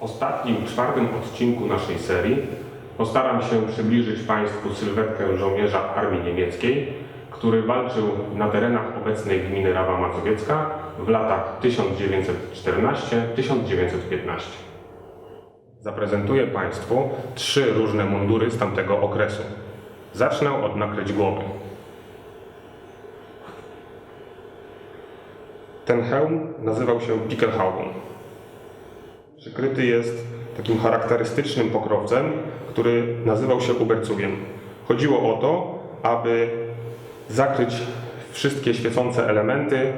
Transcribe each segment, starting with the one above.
ostatnim, czwartym odcinku naszej serii postaram się przybliżyć Państwu sylwetkę żołnierza Armii Niemieckiej, który walczył na terenach obecnej gminy Rawa Mazowiecka w latach 1914-1915. Zaprezentuję Państwu trzy różne mundury z tamtego okresu. Zacznę od nakryć głowy. Ten hełm nazywał się Pickelhaubum. Przykryty jest takim charakterystycznym pokrowcem, który nazywał się ubercugiem. Chodziło o to, aby zakryć wszystkie świecące elementy.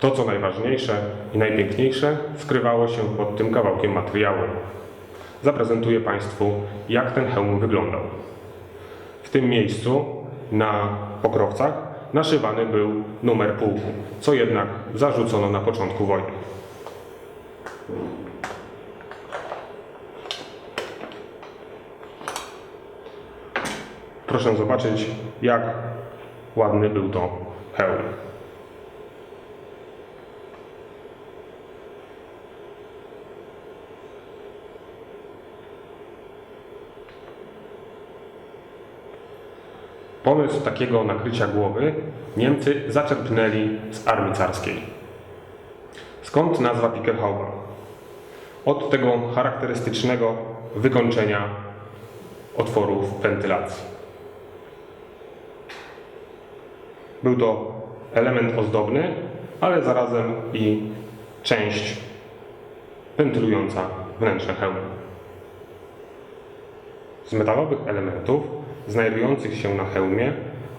To, co najważniejsze i najpiękniejsze, skrywało się pod tym kawałkiem materiału. Zaprezentuję Państwu, jak ten hełm wyglądał. W tym miejscu na pokrowcach naszywany był numer pułku, co jednak zarzucono na początku wojny. Proszę zobaczyć, jak ładny był to hełm. Pomysł takiego nakrycia głowy Niemcy zaczerpnęli z armii carskiej. Skąd nazwa Pickelhauba? Od tego charakterystycznego wykończenia otworów wentylacji. Był to element ozdobny, ale zarazem i część wentylująca wnętrze hełmu. Z metalowych elementów znajdujących się na hełmie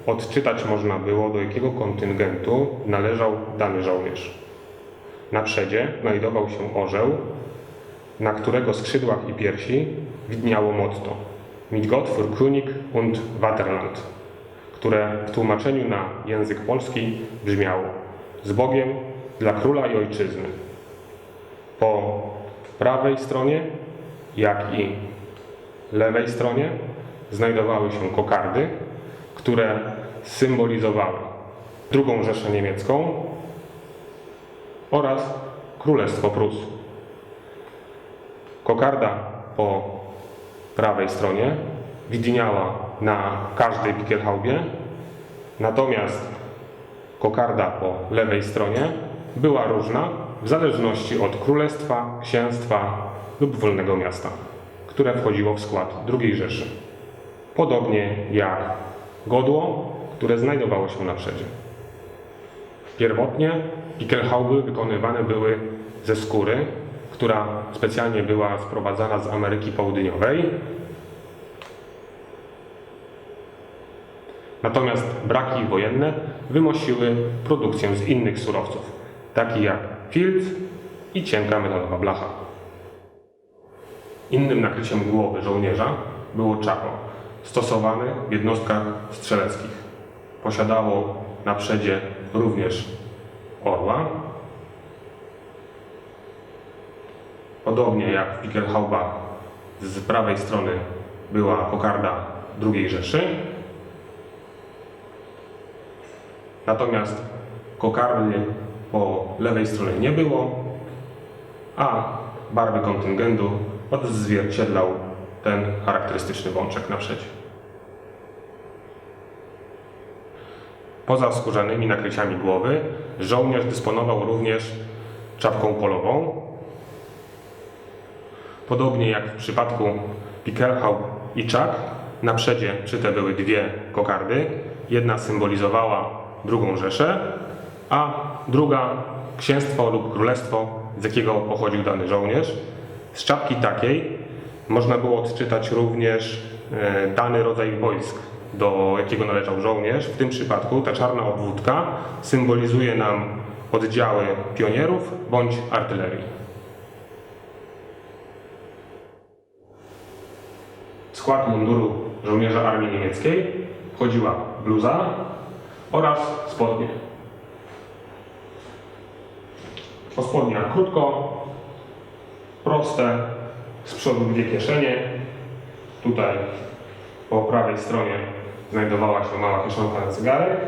odczytać można było, do jakiego kontyngentu należał dany żołnierz. Na przedzie znajdował się orzeł, na którego skrzydłach i piersi widniało motto Mit Gott für König und Vaterland, które w tłumaczeniu na język polski brzmiało z Bogiem dla króla i ojczyzny. Po prawej stronie, jak i lewej stronie znajdowały się kokardy, które symbolizowały II Rzeszę Niemiecką oraz Królestwo Prus. Kokarda po prawej stronie widniała na każdej Pickelhaubie, natomiast kokarda po lewej stronie była różna w zależności od królestwa, księstwa lub wolnego miasta, które wchodziło w skład II Rzeszy. Podobnie jak godło, które znajdowało się na przedzie. Pierwotnie Pickelhauby wykonywane były ze skóry, która specjalnie była sprowadzana z Ameryki Południowej. Natomiast braki wojenne wymusiły produkcję z innych surowców, takich jak filc i cienka metalowa blacha. Innym nakryciem głowy żołnierza było czako, stosowane w jednostkach strzeleckich. Posiadało na przedzie również orła, Podobnie jak w Pickelhaubach z prawej strony była kokarda II Rzeszy. Natomiast kokardy po lewej stronie nie było, a barwy kontyngentu odzwierciedlał ten charakterystyczny wączek na. Poza skórzanymi nakryciami głowy, żołnierz dysponował również czapką polową, Podobnie jak w przypadku Pickelhaub i Czak, na przedzie szyte były dwie kokardy. Jedna symbolizowała drugą Rzeszę, a druga księstwo lub królestwo, z jakiego pochodził dany żołnierz. Z czapki takiej można było odczytać również e, dany rodzaj wojsk, do jakiego należał żołnierz. W tym przypadku ta czarna obwódka symbolizuje nam oddziały pionierów bądź artylerii. Skład munduru żołnierza armii niemieckiej wchodziła bluza oraz spodnie. Po spodniach krótko, proste, z przodu dwie kieszenie. Tutaj po prawej stronie znajdowała się mała kieszonka na zegarek.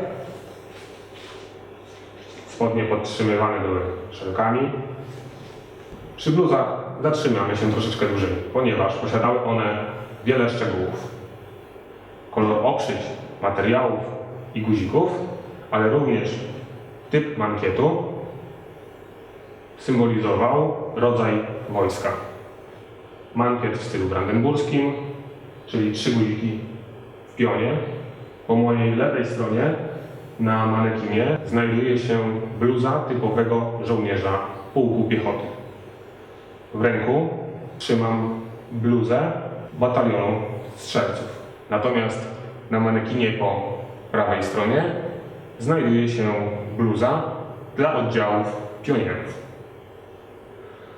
Spodnie podtrzymywane były szelkami. Przy bluzach zatrzymamy się troszeczkę dłużej, ponieważ posiadały one wiele szczegółów. Kolor okrzyć, materiałów i guzików, ale również typ mankietu symbolizował rodzaj wojska. Mankiet w stylu brandenburskim, czyli trzy guziki w pionie. Po mojej lewej stronie na manekinie znajduje się bluza typowego żołnierza pułku piechoty. W ręku trzymam bluzę batalionu strzelców. Natomiast na manekinie po prawej stronie znajduje się bluza dla oddziałów pionierów.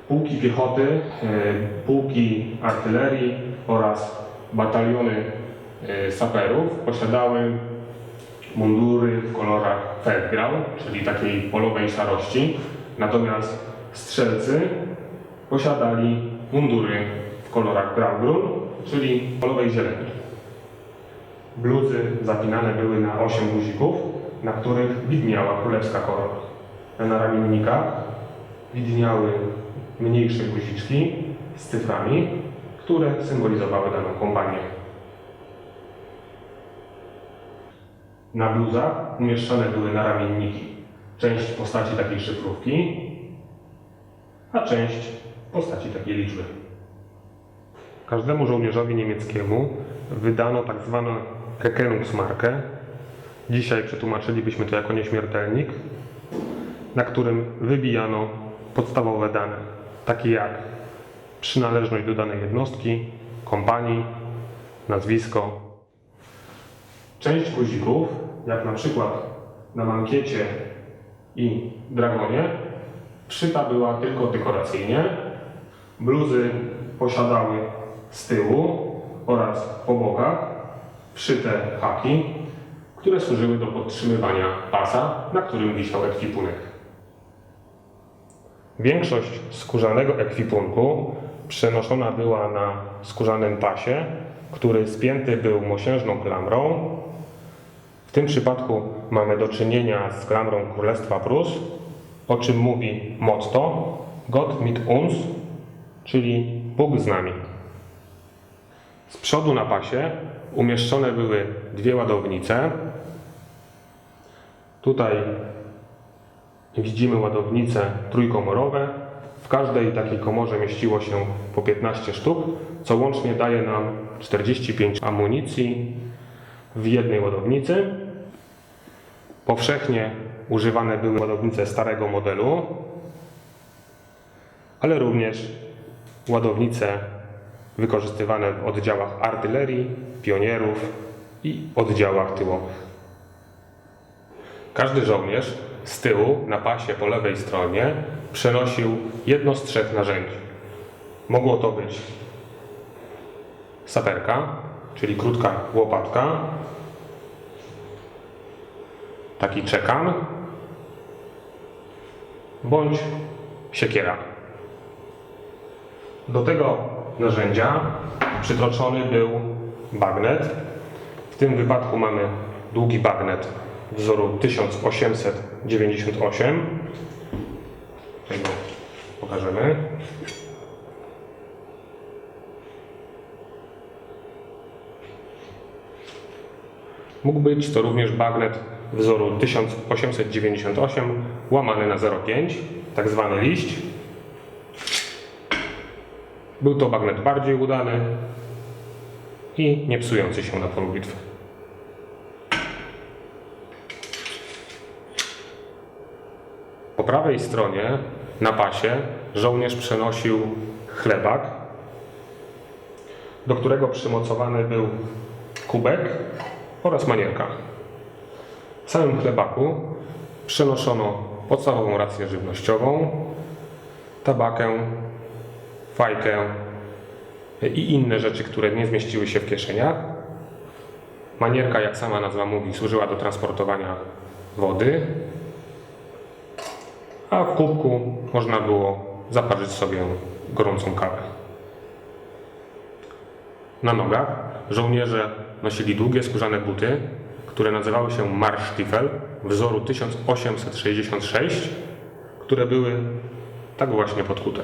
Pułki piechoty, e, pułki artylerii oraz bataliony e, saperów posiadały mundury w kolorach feldgrau, czyli takiej polowej szarości, natomiast strzelcy posiadali mundury w kolorach graugrun, czyli polowej zieleni. Bluzy zapinane były na 8 guzików, na których widniała królewska korona. Na naramiennikach widniały mniejsze guziczki z cyframi, które symbolizowały daną kompanię. Na bluzach umieszczone były naramienniki. Część w postaci takiej szyfrówki, a część w postaci takiej liczby. Każdemu żołnierzowi niemieckiemu wydano tak zwaną Erkennungsmarkę. Dzisiaj przetłumaczylibyśmy to jako nieśmiertelnik, na którym wybijano podstawowe dane, takie jak przynależność do danej jednostki, kompanii, nazwisko. Część guzików, jak na przykład na mankiecie i dragonie, Wszyta była tylko dekoracyjnie. Bluzy posiadały z tyłu oraz po bokach wszyte haki, które służyły do podtrzymywania pasa, na którym wisiał ekwipunek. Większość skórzanego ekwipunku przenoszona była na skórzanym pasie, który spięty był mosiężną klamrą. W tym przypadku mamy do czynienia z klamrą Królestwa Prus, o czym mówi motto Gott mit uns, czyli Bóg z nami. Z przodu na pasie umieszczone były dwie ładownice. Tutaj widzimy ładownice trójkomorowe. W każdej takiej komorze mieściło się po 15 sztuk, co łącznie daje nam 45 amunicji w jednej ładownicy. Powszechnie używane były ładownice starego modelu, ale również ładownice wykorzystywane w oddziałach artylerii, pionierów i oddziałach tyłowych. Każdy żołnierz z tyłu na pasie po lewej stronie przenosił jedno z trzech narzędzi. Mogło to być saperka, czyli krótka łopatka, taki czekan bądź siekiera. Do tego narzędzia przytroczony był bagnet. W tym wypadku mamy długi bagnet wzoru 1898. Tutaj go pokażemy. Mógł być to również bagnet wzoru 1898 łamany na 0,5, tak zwany liść. Był to bagnet bardziej udany i nie psujący się na polu bitwy. Po prawej stronie na pasie żołnierz przenosił chlebak, do którego przymocowany był kubek oraz manierka. W samym chlebaku przenoszono podstawową rację żywnościową, tabakę, fajkę i inne rzeczy, które nie zmieściły się w kieszeniach. Manierka, jak sama nazwa mówi, służyła do transportowania wody, a w kubku można było zaparzyć sobie gorącą kawę. Na nogach żołnierze nosili długie skórzane buty, które nazywały się Marschstiefel wzoru 1866, które były tak właśnie podkute.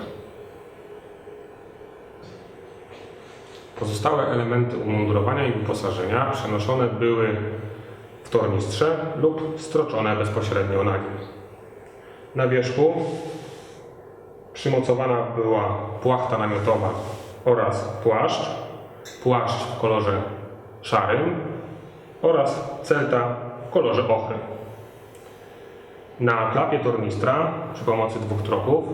Pozostałe elementy umundurowania i wyposażenia przenoszone były w tornistrze lub stroczone bezpośrednio na nim. Na wierzchu przymocowana była płachta namiotowa oraz płaszcz, płaszcz w kolorze szarym oraz celta w kolorze ochry. Na klapie tornistra przy pomocy dwóch troków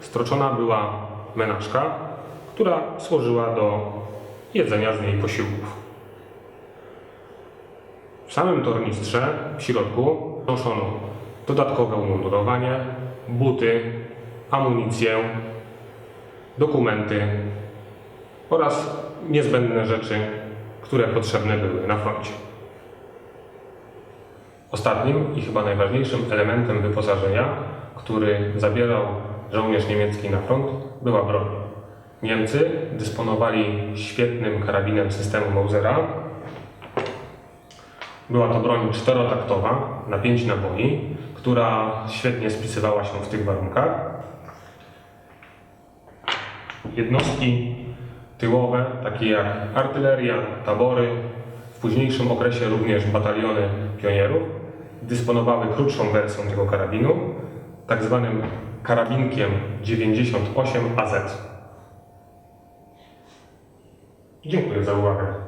stroczona była menażka, która służyła do jedzenia z niej posiłków. W samym tornistrze w środku noszono dodatkowe umundurowanie, buty, amunicję, dokumenty oraz niezbędne rzeczy, które potrzebne były na froncie. Ostatnim i chyba najważniejszym elementem wyposażenia, który zabierał żołnierz niemiecki na front, była broń. Niemcy dysponowali świetnym karabinem systemu Mausera. Była to broń czterotaktowa na pięć naboi, która świetnie spisywała się w tych warunkach. Jednostki tyłowe, takie jak artyleria, tabory, w późniejszym okresie również bataliony pionierów, dysponowały krótszą wersją tego karabinu, tak zwanym karabinkiem 98 AZ. Dziękuję za uwagę.